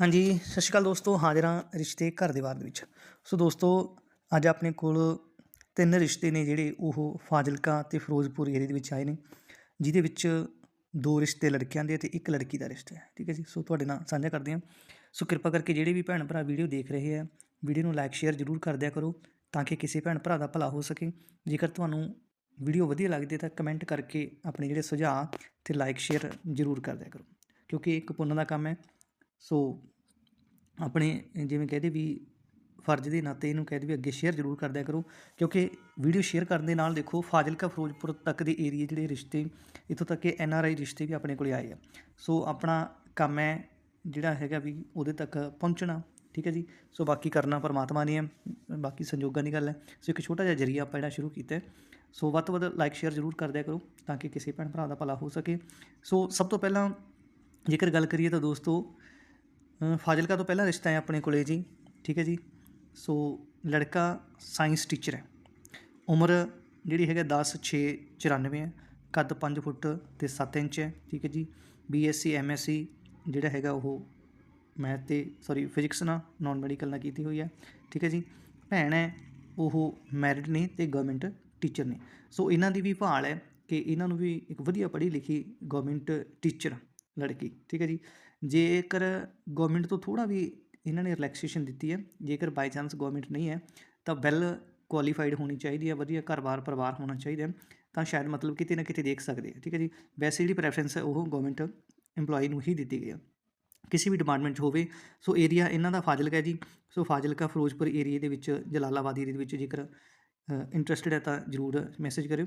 ਹਾਂਜੀ, ਸਤਿ ਸ਼੍ਰੀ ਅਕਾਲ ਦੋਸਤੋ, ਹਾਜ਼ਰ ਹਾਂ ਰਿਸ਼ਤੇ ਘਰ ਦੇ ਬਾਰ ਦੇ ਵਿੱਚ। ਸੋ ਦੋਸਤੋ, ਅੱਜ ਆਪਣੇ ਕੋਲ ਤਿੰਨ ਰਿਸ਼ਤੇ ਨੇ ਜਿਹੜੇ ਉਹ ਫਾਜ਼ਿਲਕਾ ਤੇ ਫਿਰੋਜ਼ਪੁਰ ਏਰੀਏ ਦੇ ਵਿੱਚ ਆਏ ਨੇ, ਜਿਹਦੇ ਵਿੱਚ ਦੋ ਰਿਸ਼ਤੇ ਲੜਕਿਆਂ ਦੇ ਤੇ ਇੱਕ ਲੜਕੀ ਦਾ ਰਿਸ਼ਤਾ ਹੈ। ਠੀਕ ਹੈ ਜੀ? ਸੋ ਤੁਹਾਡੇ ਨਾਲ ਸਾਂਝਾ ਕਰਦੇ ਹਾਂ। ਸੋ ਕਿਰਪਾ ਕਰਕੇ ਜਿਹੜੇ ਵੀ ਭੈਣ ਭਰਾ ਵੀਡੀਓ ਦੇਖ ਰਹੇ ਆ ਵੀਡੀਓ ਨੂੰ ਲਾਈਕ ਸ਼ੇਅਰ ਜ਼ਰੂਰ ਕਰ ਦਿਆ ਕਰੋ ਤਾਂ ਕਿ ਕਿਸੇ ਭੈਣ ਭਰਾ ਦਾ ਭਲਾ ਹੋ ਸਕੇ। ਜੇਕਰ ਤੁਹਾਨੂੰ ਵੀਡੀਓ ਵਧੀਆ ਲੱਗਦੀ ਹੈ ਤਾਂ ਕਮੈਂਟ ਕਰਕੇ ਆਪਣੇ ਜਿਹੜੇ ਸੁਝਾਅ ਤੇ ਲਾਈਕ ਸ਼ੇਅਰ ਜ਼ਰੂਰ ਕਰ ਦਿਆ ਕਰੋ, ਕਿਉਂਕਿ ਇੱਕ ਪੁੰਨ ਦਾ ਕੰਮ ਹੈ। ਸੋ ਆਪਣੇ ਜਿਵੇਂ ਕਹਦੇ ਵੀ ਫਰਜ਼ ਦੇ ਨਾਤੇ ਇਹਨੂੰ ਕਹਦੇ ਵੀ ਅੱਗੇ ਸ਼ੇਅਰ ਜ਼ਰੂਰ ਕਰਦਿਆ ਕਰੋ, ਕਿਉਂਕਿ ਵੀਡੀਓ ਸ਼ੇਅਰ ਕਰਨ ਦੇ ਨਾਲ ਦੇਖੋ ਫਾਜ਼ਿਲਕਾ, ਫਿਰੋਜ਼ਪੁਰ ਤੱਕ ਦੇ ਏਰੀਏ ਜਿਹੜੇ ਰਿਸ਼ਤੇ, ਇੱਥੋਂ ਤੱਕ ਕਿ ਐਨ ਆਰ ਆਈ ਰਿਸ਼ਤੇ ਵੀ ਆਪਣੇ ਕੋਲੇ ਆਏ ਆ। ਸੋ ਆਪਣਾ ਕੰਮ ਹੈ ਜਿਹੜਾ ਹੈਗਾ ਵੀ ਉਹਦੇ ਤੱਕ ਪਹੁੰਚਣਾ, ਠੀਕ ਹੈ ਜੀ? ਸੋ ਬਾਕੀ ਕਰਨਾ ਪਰਮਾਤਮਾ ਨੇ ਹੈ ਬਾਕੀ ਸੰਜੋਗਾਂ ਦੀ ਗੱਲ ਹੈ। ਸੋ ਇੱਕ ਛੋਟਾ ਜਿਹਾ ਜਰੀਆ ਆਪਾਂ ਜਿਹੜਾ ਸ਼ੁਰੂ ਕੀਤਾ ਸੋ ਵੱਧ ਤੋਂ ਵੱਧ ਲਾਈਕ ਸ਼ੇਅਰ ਜ਼ਰੂਰ ਕਰਦਿਆ ਕਰੋ ਤਾਂ ਕਿ ਕਿਸੇ ਭੈਣ ਭਰਾ ਦਾ ਭਲਾ ਹੋ ਸਕੇ। ਸੋ ਸਭ ਤੋਂ ਪਹਿਲਾਂ ਜੇਕਰ ਗੱਲ ਕਰੀਏ ਤਾਂ ਦੋਸਤੋ ਫਾਜ਼ਿਲਕਾ ਤੋਂ ਪਹਿਲਾ ਰਿਸ਼ਤਾ ਹੈ ਆਪਣੇ ਕੋਲੇ ਜੀ, ਠੀਕ ਹੈ ਜੀ। ਸੋ ਲੜਕਾ ਸਾਇੰਸ ਟੀਚਰ ਹੈ। ਉਮਰ ਜਿਹੜੀ ਹੈਗਾ 10 6 94 ਹੈ। ਕੱਦ 5 ਫੁੱਟ ਤੇ 7 ਇੰਚ ਹੈ, ਠੀਕ ਹੈ ਜੀ। ਬੀਐਸਸੀ ਐਮਐਸਸੀ ਜਿਹੜਾ ਹੈਗਾ ਉਹ ਮੈਥ ਤੇ ਸੌਰੀ ਫਿਜ਼ਿਕਸ ਨਾਲ ਨਾਨ ਮੈਡੀਕਲ ਨਾਲ ਕੀਤੀ ਹੋਈ ਹੈ, ਠੀਕ ਹੈ ਜੀ। ਭੈਣ ਹੈ, ਉਹ ਮੈਰਿਡ ਨੇ ਤੇ ਗਵਰਨਮੈਂਟ ਟੀਚਰ ਨੇ। ਸੋ ਇਹਨਾਂ ਦੀ ਵੀ ਭਾਲ ਹੈ ਕਿ ਇਹਨਾਂ ਨੂੰ ਵੀ ਇੱਕ ਵਧੀਆ ਪੜ੍ਹੀ ਲਿਖੀ ਗਵਰਨਮੈਂਟ ਟੀਚਰ ਲੜਕੀ, ਠੀਕ ਹੈ ਜੀ। ਜੇਕਰ ਗੌਰਮੈਂਟ ਤੋਂ ਥੋੜਾ ਵੀ ਇਹਨਾਂ ਨੇ ਰਿਲੈਕਸੇਸ਼ਨ ਦਿੱਤੀ ਹੈ, ਜੇਕਰ ਬਾਈ ਚਾਂਸ ਗੌਰਮੈਂਟ ਨਹੀਂ ਹੈ, ਤਾਂ ਵੈਲ ਕੁਆਲੀਫਾਈਡ ਹੋਣੀ ਚਾਹੀਦੀ ਹੈ, ਵਧੀਆ ਘਰ-ਬਾਰ, ਪਰਿਵਾਰ ਹੋਣਾ ਚਾਹੀਦਾ ਤਾਂ ਸ਼ਾਇਦ ਮਤਲਬ ਕਿਤੇ ਨਾ ਕਿਤੇ ਦੇਖ ਸਕਦੇ ਆ ਠੀਕ ਹੈ ਜੀ? ਵੈਸੇ ਜਿਹੜੀ ਪ੍ਰੈਫਰੈਂਸ ਹੈ, ਉਹ ਗਵਰਨਮੈਂਟ EMPLOYE ਨੂੰ ਹੀ ਦਿੱਤੀ ਗਈ ਹੈ। ਕਿਸੇ ਵੀ ਡਿਪਾਰਟਮੈਂਟ 'ਚ ਹੋਵੇ, ਸੋ ਏਰੀਆ ਇਹਨਾਂ ਦਾ ਫਾਜ਼ਿਲਕਾ ਹੈ ਜੀ, ਸੋ ਫਾਜ਼ਿਲਕਾ ਫਿਰੋਜ਼ਪੁਰ ਏਰੀਆ ਦੇ ਵਿੱਚ, ਜਲਾਲਾਬਾਦ ਏਰੀਆ ਦੇ ਵਿੱਚ ਜੇਕਰ ਇੰਟਰਸਟਿਡ ਹੈ ਤਾਂ ਜਰੂਰ ਮੈਸੇਜ ਕਰਿਓ।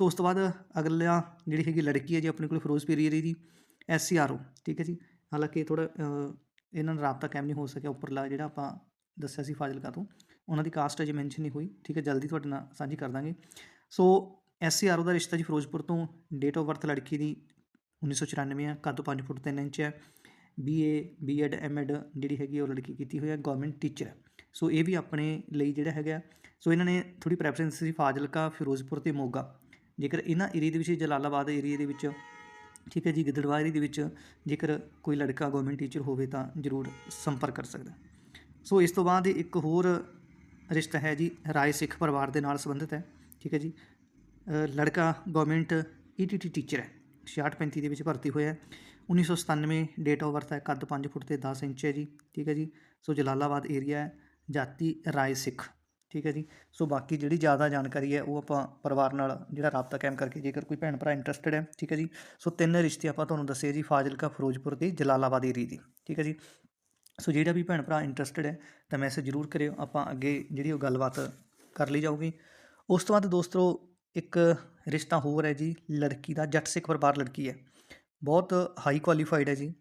ਸੋ ਉਸ ਤੋਂ ਬਾਅਦ ਅਗਲਾ ਜਿਹੜੀ ਹੈਗੀ ਲੜਕੀ ਹੈ ਜੀ, ਆਪਣੇ ਕੋਲ ਫਿਰੋਜ਼ਪੁਰ ਏਰੀਆ ਦੀ ਐਸ ਸੀ ਆਰ ਓ ਠੀਕ ਹੈ ਜੀ? ਹਾਲਾਂਕਿ ਥੋੜਾ ਇਹਨਾਂ ਨਾਲ ਰਾਬਤਾ ਕਾਇਮ ਨਹੀਂ ਹੋ ਸਕਿਆ ਉੱਪਰਲਾ ਜਿਹੜਾ ਆਪਾਂ ਦੱਸਿਆ ਸੀ ਫਾਜ਼ਿਲਕਾ ਤੋਂ। ਉਹਨਾਂ ਦੀ ਕਾਸਟ ਅਜੇ ਮੈਂਸ਼ਨ ਨਹੀਂ ਹੋਈ। ਠੀਕ ਹੈ, ਜਲਦੀ ਤੁਹਾਡੇ ਨਾਲ ਸਾਂਝੀ ਕਰ ਦਾਂਗੇ। ਸੋ ਐਸ ਸੀ ਆਰ ਓ ਦਾ ਰਿਸ਼ਤਾ ਜੀ ਫਿਰੋਜ਼ਪੁਰ ਤੋਂ ਡੇਟ ਆਫ ਬਰਥ ਲੜਕੀ ਦੀ 1994 ਹੈ ਕੱਦ 5 ਫੁੱਟ 3 ਇੰਚ ਹੈ। ਬੀਏ ਬੀਐਡ ਐਮਐਡ ਜਿਹੜੀ ਹੈਗੀ ਉਹ ਲੜਕੀ ਕੀਤੀ ਹੋਈ ਹੈ ਗਵਰਨਮੈਂਟ ਟੀਚਰ ਹੈ ਸੋ ਇਹ ਵੀ ਆਪਣੇ ਲਈ ਜਿਹੜਾ ਹੈਗਾ। ਸੋ ਇਹਨਾਂ ਨੇ ਥੋੜੀ ਪ੍ਰੈਫਰੈਂਸ ਸੀ ਫਾਜ਼ਿਲਕਾ, ਫਿਰੋਜ਼ਪੁਰ ਤੇ ਮੋਗਾ। ਜੇਕਰ ਇਹਨਾਂ ਏਰੀਆ ਦੇ ਵਿੱਚ, ਜਲਾਲਾਬਾਦ ਏਰੀਆ ਦੇ ਵਿੱਚ ਠੀਕ ਹੈ ਜੀ ਗਿੱਦੜਵਾਰੀ ਦੇ ਵਿੱਚ ਜੇਕਰ ਕੋਈ ਲੜਕਾ ਗਵਰਨਮੈਂਟ ਟੀਚਰ ਹੋਵੇ ਤਾਂ ਜ਼ਰੂਰ ਸੰਪਰਕ ਕਰ ਸਕਦਾ ਸੋ ਇਸ ਤੋਂ ਬਾਅਦ ਇੱਕ ਹੋਰ ਰਿਸ਼ਤਾ ਹੈ ਜੀ ਰਾਏ ਸਿੱਖ ਪਰਿਵਾਰ ਦੇ ਨਾਲ ਸੰਬੰਧਿਤ ਹੈ ਠੀਕ ਹੈ ਜੀ। ਅ, ਲੜਕਾ ਗਵਰਨਮੈਂਟ ਈਟੀਟੀ ਟੀਚਰ ਹੈ 6635 ਦੇ ਵਿੱਚ ਭਰਤੀ ਹੋਇਆ ਹੈ। 1997 ਡੇਟ ਆਫ ਬਰਥ ਹੈ ਕੱਦ 5 ਫੁੱਟ ਤੇ 10 ਇੰਚ ਹੈ ਜੀ ਠੀਕ ਹੈ ਜੀ। ਸੋ ਜਲਾਲਾਬਾਦ ਏਰੀਆ ਹੈ ਜਾਤੀ ਰਾਏ ਸਿੱਖ। ਠੀਕ ਹੈ ਜੀ। ਸੋ ਬਾਕੀ ਜਿਹੜੀ ਜ਼ਿਆਦਾ ਜਾਣਕਾਰੀ ਹੈ ਉਹ ਆਪਾਂ ਪਰਿਵਾਰ ਨਾਲ ਜਿਹੜਾ ਰਾਬਤਾ ਕਾਇਮ ਕਰਕੇ ਜੇਕਰ ਕੋਈ ਭੈਣ ਭਰਾ ਇੰਟਰਸਟਿਡ ਹੈ, ਠੀਕ ਹੈ ਜੀ। ਸੋ ਤਿੰਨ ਰਿਸ਼ਤੇ ਆਪਾਂ ਤੁਹਾਨੂੰ ਦੱਸੇ ਜੀ ਫਾਜ਼ਿਲਕਾ, ਫਿਰੋਜ਼ਪੁਰ ਤੇ ਜਲਾਲਾਬਾਦ ਏਰੀਆ ਦੀ, ਠੀਕ ਹੈ ਜੀ। ਸੋ ਜਿਹੜਾ ਵੀ ਭੈਣ ਭਰਾ ਇੰਟਰਸਟਿਡ ਹੈ ਤਾਂ ਮੈਸੇਜ ਜ਼ਰੂਰ ਕਰਿਓ, ਆਪਾਂ ਅੱਗੇ ਜਿਹੜੀ ਉਹ ਗੱਲਬਾਤ ਕਰ ਲਈ ਜਾਊਗੀ। ਉਸ ਤੋਂ ਬਾਅਦ ਦੋਸਤੋ ਇੱਕ ਰਿਸ਼ਤਾ ਹੋਰ ਹੈ ਜੀ, ਲੜਕੀ ਦਾ, ਜੱਟ ਸਿੱਖ ਪਰਿਵਾਰ ਲੜਕੀ ਹੈ। ਬਹੁਤ ਹਾਈ ਕੁਆਲੀਫਾਈਡ ਹੈ ਜੀ।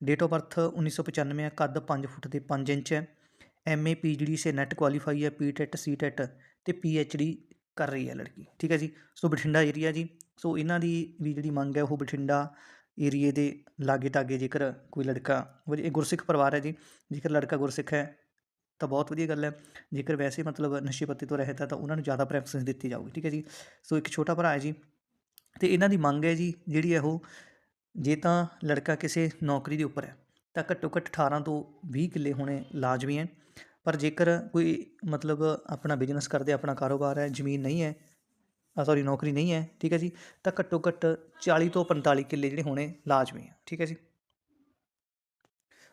ਡੇਟ ਆਫ ਬਰਥ 1995 ਹੈ, ਕੱਦ 5 ਫੁੱਟ ਤੇ 5 ਇੰਚ ਹੈ। ਐਮਏ ਪੀਜੀਡੀ ਸੇ ਨੈਟ ਕੁਆਲੀਫਾਈ ਹੈ ਪੀਟੈਟ ਸੀਟੈਟ ਤੇ ਡੀ ਕਰ ਰਹੀ ਹੈ ਲੜਕੀ, ਠੀਕ ਹੈ ਜੀ? ਸੋ ਬਠਿੰਡਾ ਏਰੀਆ ਜੀ, ਸੋ ਇਹਨਾਂ ਦੀ ਵੀ ਜਿਹੜੀ ਮੰਗ ਹੈ ਉਹ ਬਠਿੰਡਾ ਏਰੀਏ ਦੇ ਲਾਗੇ ਟਾਗੇ ਜੇਕਰ ਕੋਈ ਲੜਕਾ ਉਹ ਇਹ ਗੁਰਸਿੱਖ ਪਰਿਵਾਰ ਹੈ ਜੀ, ਜੇਕਰ ਲੜਕਾ ਗੁਰਸਿੱਖ ਹੈ ਤਾਂ ਬਹੁਤ ਵਧੀਆ ਗੱਲ ਹੈ, ਜੇਕਰ ਵੈਸੇ ਮਤਲਬ ਨਸ਼ੇ ਪੱਤੇ ਤੋਂ ਰਹਿਤ ਤਾਂ ਉਹਨਾਂ ਨੂੰ ਜ਼ਿਆਦਾ ਪ੍ਰੈਫਰੈਂਸ ਦਿੱਤੀ ਜਾਊਗੀ, ਠੀਕ ਹੈ ਜੀ? ਸੋ ਇੱਕ ਛੋਟਾ ਭਰਾ ਹੈ ਜੀ, ਤੇ ਇਹਨਾਂ ਦੀ ਮੰਗ ਹੈ ਜੀ, ਜਿਹੜੀ ਹੈ ਉਹ ਜੇ ਤਾਂ ਲੜਕਾ ਕਿਸੇ ਨੌਕਰੀ ਦੇ ਉੱਪਰ ਹੈ, ਤਾਂ ਘੱਟੋ ਘੱਟ 18 ਤੋਂ 20 ਕਿੱਲੇ ਹੋਣੇ ਲਾਜ਼ਮੀ ਹੈ ਪਰ ਜੇਕਰ ਕੋਈ ਮਤਲਬ ਆਪਣਾ ਬਿਜ਼ਨਸ ਕਰਦੇ, ਆਪਣਾ ਕਾਰੋਬਾਰ ਹੈ, ਜ਼ਮੀਨ ਨਹੀਂ ਹੈ ਆ ਸੌਰੀ ਨੌਕਰੀ ਨਹੀਂ ਹੈ, ਠੀਕ ਹੈ ਜੀ, ਤਾਂ ਘੱਟੋ ਘੱਟ 40 ਤੋਂ 45 ਕਿੱਲੇ ਜਿਹੜੇ ਹੋਣੇ ਲਾਜ਼ਮੀ ਹੈ ਠੀਕ ਹੈ ਜੀ।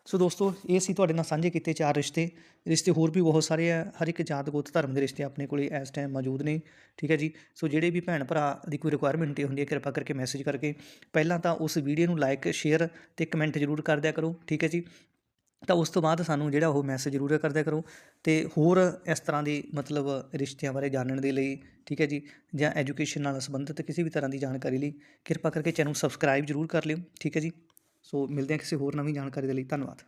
ਸੋ ਦੋਸਤੋ, ਇਹ ਸੀ ਤੁਹਾਡੇ ਨਾਲ ਸਾਂਝੇ ਕੀਤੇ ਚਾਰ ਰਿਸ਼ਤੇ। ਰਿਸ਼ਤੇ ਹੋਰ ਵੀ ਬਹੁਤ ਸਾਰੇ ਆ, ਹਰ ਇੱਕ ਜਾਤ ਗੋਤ ਧਰਮ ਦੇ ਰਿਸ਼ਤੇ ਆਪਣੇ ਕੋਲੇ ਇਸ ਟਾਈਮ ਮੌਜੂਦ ਨੇ, ਠੀਕ ਹੈ ਜੀ। ਸੋ ਜਿਹੜੇ ਵੀ ਭੈਣ ਭਰਾ ਦੀ ਕੋਈ ਰਿਕੁਆਇਰਮੈਂਟ ਹੁੰਦੀ ਹੈ, ਕਿਰਪਾ ਕਰਕੇ ਮੈਸੇਜ ਕਰਕੇ। ਪਹਿਲਾਂ ਤਾਂ ਉਸ ਵੀਡੀਓ ਨੂੰ ਲਾਈਕ ਸ਼ੇਅਰ ਤੇ ਕਮੈਂਟ ਜ਼ਰੂਰ ਕਰ ਦਿਆ ਕਰੋ, ਠੀਕ ਹੈ ਜੀ। ਤਾਂ ਉਸ ਤੋਂ ਬਾਅਦ ਸਾਨੂੰ ਜਿਹੜਾ ਉਹ ਮੈਸੇਜ ਜ਼ਰੂਰ ਕਰਦਿਆ ਕਰੋ ਅਤੇ ਹੋਰ ਇਸ ਤਰ੍ਹਾਂ ਦੀ ਮਤਲਬ ਰਿਸ਼ਤਿਆਂ ਬਾਰੇ ਜਾਣਨ ਦੇ ਲਈ, ਠੀਕ ਹੈ ਜੀ, ਜਾਂ ਐਜੂਕੇਸ਼ਨ ਨਾਲ ਸੰਬੰਧਿਤ ਕਿਸੇ ਵੀ ਤਰ੍ਹਾਂ ਦੀ ਜਾਣਕਾਰੀ ਲਈ ਕਿਰਪਾ ਕਰਕੇ ਚੈਨਲ ਸਬਸਕ੍ਰਾਈਬ ਜ਼ਰੂਰ ਕਰ ਲਿਓ, ਠੀਕ ਹੈ ਜੀ। ਸੋ ਮਿਲਦੇ ਹਾਂ ਕਿਸੇ ਹੋਰ ਨਵੀਂ ਜਾਣਕਾਰੀ ਦੇ ਲਈ, ਧੰਨਵਾਦ।